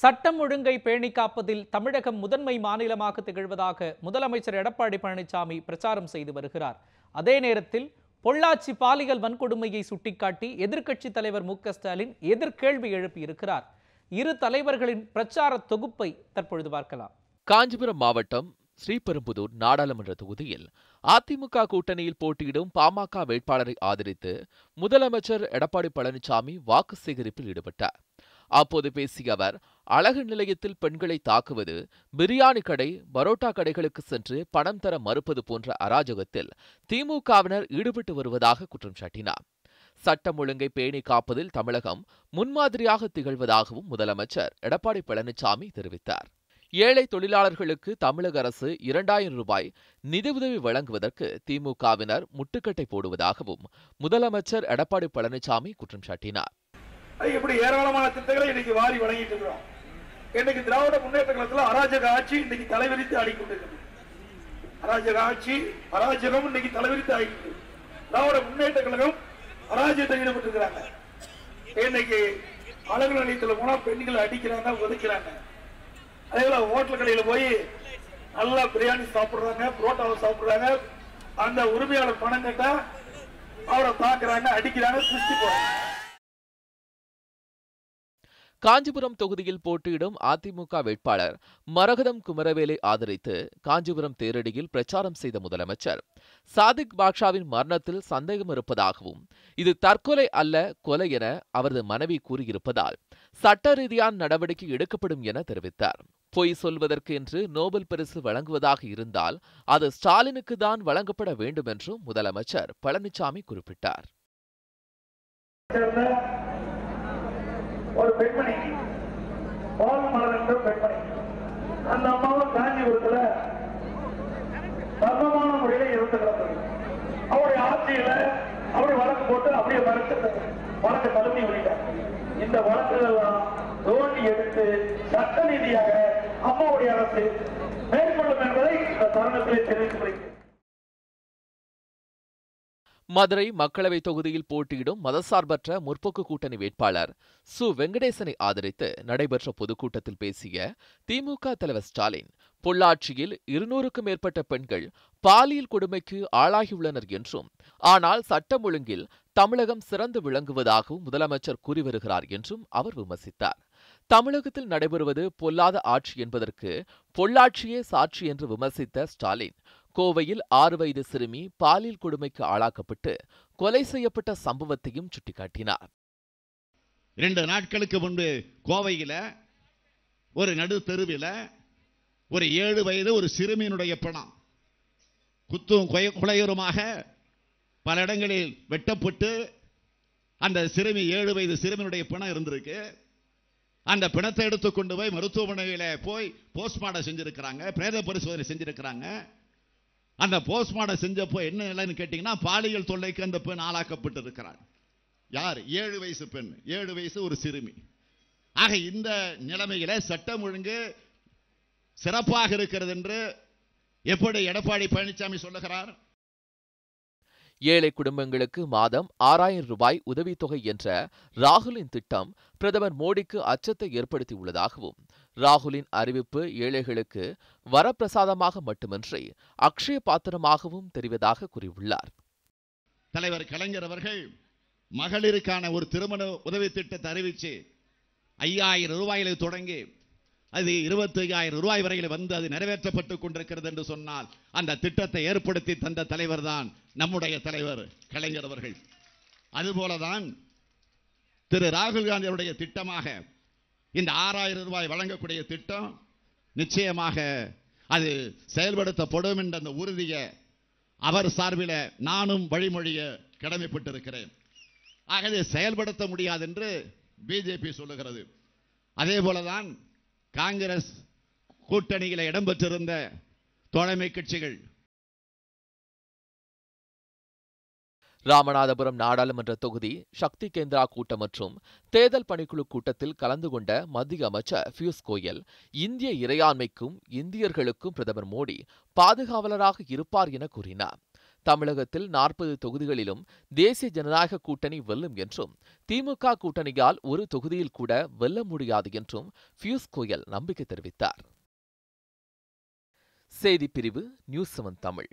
சட்டம் ஒழுங்கை பேணி காப்பதில் தமிழகம் முதன்மை மாநிலமாக திகழ்வதாக முதலமைச்சர் எடப்பாடி பழனிசாமி பிரச்சாரம் செய்து வருகிறார். அதே நேரத்தில் பொள்ளாச்சி பாலியல் வன்கொடுமையை சுட்டிக்காட்டி எதிர்க்கட்சித் தலைவர் மு ஸ்டாலின் எதிர்கேள்வி எழுப்பியிருக்கிறார் இரு தலைவர்களின் பிரச்சார தொகுப்பை தற்பொழுது பார்க்கலாம். காஞ்சிபுரம் மாவட்டம் ஸ்ரீபெரும்புதூர் நாடாளுமன்ற தொகுதியில் அதிமுக கூட்டணியில் போட்டியிடும் பாமக வேட்பாளரை ஆதரித்து முதலமைச்சர் எடப்பாடி பழனிசாமி வாக்கு சேகரிப்பில் ஈடுபட்டார். அப்போது பேசிய அவர் அழகு நிலையத்தில் பெண்களை தாக்குவது பிரியாணி கடை பரோட்டா கடைகளுக்கு சென்று பணம் தர மறுப்பது போன்ற அராஜகத்தில் திமுகவினர் ஈடுபட்டு வருவதாக குற்றம் சாட்டினார். சட்டம் ஒழுங்கை பேணி காப்பதில் தமிழகம் முன்மாதிரியாக திகழ்வதாகவும் முதலமைச்சர் எடப்பாடி பழனிசாமி தெரிவித்தார். ஏழை தொழிலாளர்களுக்கு தமிழக அரசு இரண்டாயிரம் ரூபாய் நிதியுதவி வழங்குவதற்கு திமுகவினர் முட்டுக்கட்டை போடுவதாகவும் முதலமைச்சர் எடப்பாடி பழனிசாமி குற்றம் சாட்டினார். அது இப்படி ஏராளமான திட்டங்களை இன்னைக்கு வாரி வழங்கிட்டு இருக்கிறோம். இன்னைக்கு திராவிட முன்னேற்ற கழகத்தில் அராஜக ஆட்சி இன்னைக்கு தலைவிரித்து ஆடிக்கொண்டிருக்கிறது அராஜக ஆட்சி அராஜகம் இன்னைக்கு தலைவிரித்து ஆகிட்டு திராவிட முன்னேற்ற கழகம் அராஜகத்தில் ஈடுபட்டிருக்கிறாங்க. இன்னைக்கு அழகு நிலையத்தில் போனா பெண்களை அடிக்கிறாங்க ஒதுக்கிறாங்க அதே போல ஹோட்டல் கடையில போய் நல்லா பிரியாணி சாப்பிடுறாங்க புரோட்டாவை சாப்பிடுறாங்க. அந்த உரிமையாளர் பணம் கேட்டா அவரை தாக்குறாங்க அடிக்கிறாங்க திருஷ்டி போறாங்க காஞ்சிபுரம் தொகுதியில் போட்டியிடும் அதிமுக வேட்பாளர் மரகதம் குமரவேலை ஆதரித்து காஞ்சிபுரம் தேரடியில் பிரச்சாரம் செய்த முதலமைச்சர். சாதிக் பாட்ஷாவின் மரணத்தில் சந்தேகம் இருப்பதாகவும் இது தற்கொலை அல்ல கொலை என அவரது மனைவி கூறியிருப்பதால் சட்ட ரீதியான நடவடிக்கை எடுக்கப்படும் என தெரிவித்தார். பொய் சொல்வதற்கு என்று நோபல் பரிசு வழங்குவதாக இருந்தால் அது ஸ்டாலினுக்கு தான் வழங்கப்பட வேண்டும் என்றும் முதலமைச்சர் பழனிசாமி குறிப்பிட்டார். ஒரு பெண்மணி. பால் மலர் என்ற பெண்மணி. அந்த அம்மாவும் காஞ்சிபுரத்துல தர்மமான முறையில இருந்து கிடந்தது. அவருடைய ஆட்சியில அவரை வழக்கு போட்டு அப்படியே மறைச்சு வழக்கு தள்ளுபடி விட்டார் இந்த வழக்குகள் எல்லாம் தோண்டி எடுத்து சட்ட ரீதியாக அம்மாவுடைய அரசு மேற்கொள்ளும் என்பதை இந்த தருணத்திலே தெரிவித்துக் மதுரை மக்களவை தொகுதியில் போட்டியிடும் மதசார்பற்ற முற்போக்கு கூட்டணி வேட்பாளர் சு. வெங்கடேசனை ஆதரித்து நடைபெற்ற பொதுக்கூட்டத்தில் பேசிய திமுக தலைவர் ஸ்டாலின் பொள்ளாச்சியில் இருநூறுக்கும் மேற்பட்ட பெண்கள் பாலியல் கொடுமைக்கு ஆளாகியுள்ளனர் என்றும் ஆனால் சட்டம் ஒழுங்கில் தமிழகம் சிறந்து விளங்குவதாகவும் முதலமைச்சர் கூறி வருகிறார் என்றும் அவர் விமர்சித்தார். தமிழகத்தில் நடைபெறுவது பொல்லாத ஆட்சி என்பதற்கு பொள்ளாட்சியே சாட்சி என்று விமர்சித்த ஸ்டாலின் கோவையில் ஆறு வயது சிறுமி பாலியல் கொடுமைக்கு ஆளாக்கப்பட்டு கொலை செய்யப்பட்ட சம்பவத்தையும் சுட்டிக்காட்டினார். இரண்டு நாட்களுக்கு முன்பு கோவையில் ஒரு நடு தெருவில் ஒரு ஏழு வயது ஒரு சிறுமியினுடைய பணம். குத்தும் கொய- குலையுறமாக பல இடங்களில் வெட்டப்பட்டு அந்த சிறுமி ஏழு வயது சிறுமியினுடைய பிணம் இருந்திருக்கு. அந்த பிணத்தை எடுத்து கொண்டு போய் மருத்துவமனையில் போய் போஸ்ட்மார்ட்டம் செஞ்சிருக்கிறாங்க பிரேத பரிசோதனை செஞ்சிருக்கிறாங்க. அந்த போஸ்ட்மார்டம் செஞ்சப்போ என்ன நிலைன்னு கேட்டிங்கன்னா பாலியல் தொல்லைக்கு அந்த பெண் ஆளாக்கப்பட்டு இருக்கிறார் யார்? ஏழு வயசு பெண். ஏழு வயசு ஒரு சிறுமி. ஆக இந்த நிலைமையில சட்டம் ஒழுங்கு சிறப்பாக இருக்கிறது என்று எப்படி எடப்பாடி பழனிசாமி சொல்லுகிறார்? ஏழை குடும்பங்களுக்கு மாதம் ஆறாயிரம் ரூபாய் உதவித்தொகை என்ற ராகுலின் திட்டம் பிரதமர் மோடிக்கு அச்சத்தை ஏற்படுத்தியுள்ளதாகவும் ராகுலின் அறிவிப்பு ஏழைகளுக்கு வரப்பிரசாதமாக மட்டுமின்றி அக்ஷய பாத்திரமாகவும் தெரிவதாக கூறியுள்ளார். தலைவர் கலைஞர் அவர்கள் மகளிருக்கான ஒரு திருமண உதவி திட்டத்தை அறிவித்து ஐயாயிரம் ரூபாயில தொடங்கி அது இருபத்தி ஐயாயிரம் ரூபாய் வரையில் வந்து அது நிறைவேற்றப்பட்டு கொண்டிருக்கிறது என்று சொன்னால் அந்த திட்டத்தை ஏற்படுத்தி தந்த தலைவர் தான் நம்முடைய தலைவர் கலைஞர் அவர்கள். அதுபோலதான் திரு ராகுல் காந்தியுடைய திட்டமாக இந்த ஆறாயிரம் ரூபாய் வழங்கக்கூடிய திட்டம் நிச்சயமாக அது செயல்படுத்தப்படும் என்ற அந்த உறுதியை அவர் சார்பில் நானும் வழிமொழிய கடமைப்பட்டிருக்கிறேன். ஆகவே செயல்படுத்த முடியாது என்று பிஜேபி சொல்லுகிறது. அதே போலதான் காங்கிரஸ் கூட்டணியில் இடம்பெற்றிருந்த தோழமை கட்சிகள் ராமநாதபுரம் நாடாளுமன்ற தொகுதி சக்தி கேந்திரா கூட்டம் மற்றும் தேர்தல் பணிக்குழு கூட்டத்தில் கலந்து கொண்ட மத்திய அமைச்சர் பியூஷ் கோயல் இந்திய இறையாண்மைக்கும் இந்தியர்களுக்கும் பிரதமர் மோடி பாதுகாவலராக இருப்பார் என கூறினார். தமிழகத்தில் நாற்பது தொகுதிகளிலும் தேசிய ஜனநாயக கூட்டணி வெல்லும் என்றும் திமுக கூட்டணியால் ஒரு தொகுதியில் கூட வெல்ல முடியாது என்றும் பியூஷ் கோயல் நம்பிக்கை தெரிவித்தார். செய்திப் பிரிவு நியூஸ் செவன் தமிழ்.